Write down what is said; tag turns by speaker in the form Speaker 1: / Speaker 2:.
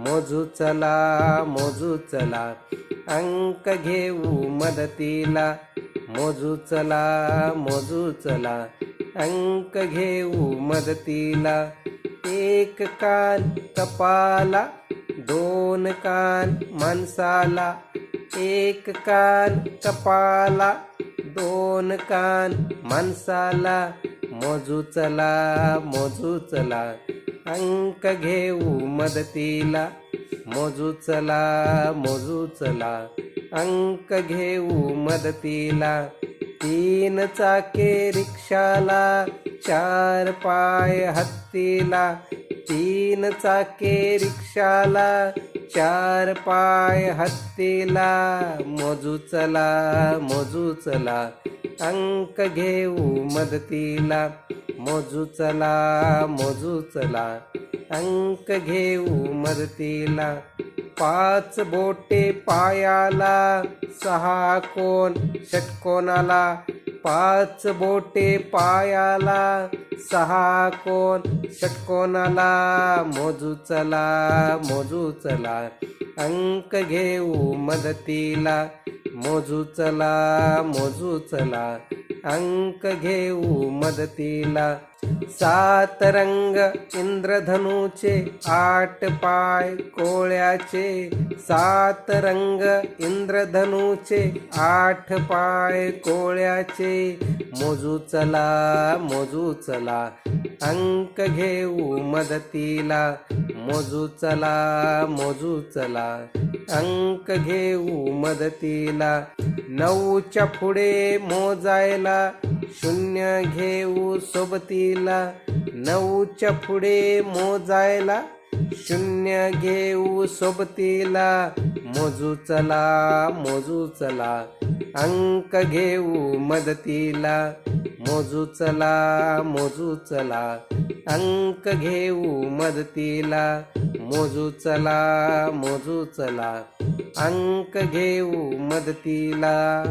Speaker 1: मोजू चला मोजू चला अंक घेऊ मदतीला. मोजू चला मोजू चला अंक घेऊ मदतीला. एक कान कपाला दोन कान माणसाला. एक कान कपाला दोन कान माणसाला. मोजू चला मोजू चला अंक घेऊ मदतीला. मोजू चला मोजू चला. अंक घेऊ मदतीला. तीन चाके रिक्षाला चार पाय हत्तीला. तीन चाके रिक्षाला चार पाय हत्तीला मोजू चला मोजू चला अंक घेऊ मदतीला मोजू चला मोजू चला अंक घेऊ मदतीला. पाच बोटे पायाला सहा कोण षटकोनाला पाच बोटे पायाला सहा कोण षटकोनाला मोजू चला मोजू चला. अंक घेऊ मदतीला. मोजू चला मोजू चला अंक घेऊ मदतीला. सात रंग इंद्रधनुचे आठ पाय कोळ्याचे. सात रंग इंद्रधनुचे आठ पाय कोळ्याचे. मोजू चला मोजू चला अंक घेऊ मदतीला. मोजू चला मोजू चला अंक घेऊ मदतीला. नऊच्या पुढे मोजायला शून्य घेऊ सोबतीला. नऊच्या पुढे मोजायला शून्य घेऊ सोबतीला. मोजू चला मोजू चला. अंक घेऊ मदतीला. मोजू चला मोजू चला अंक घेऊ मदतीला. मोजू चला मोजू चला अंक घेऊ मदतीला.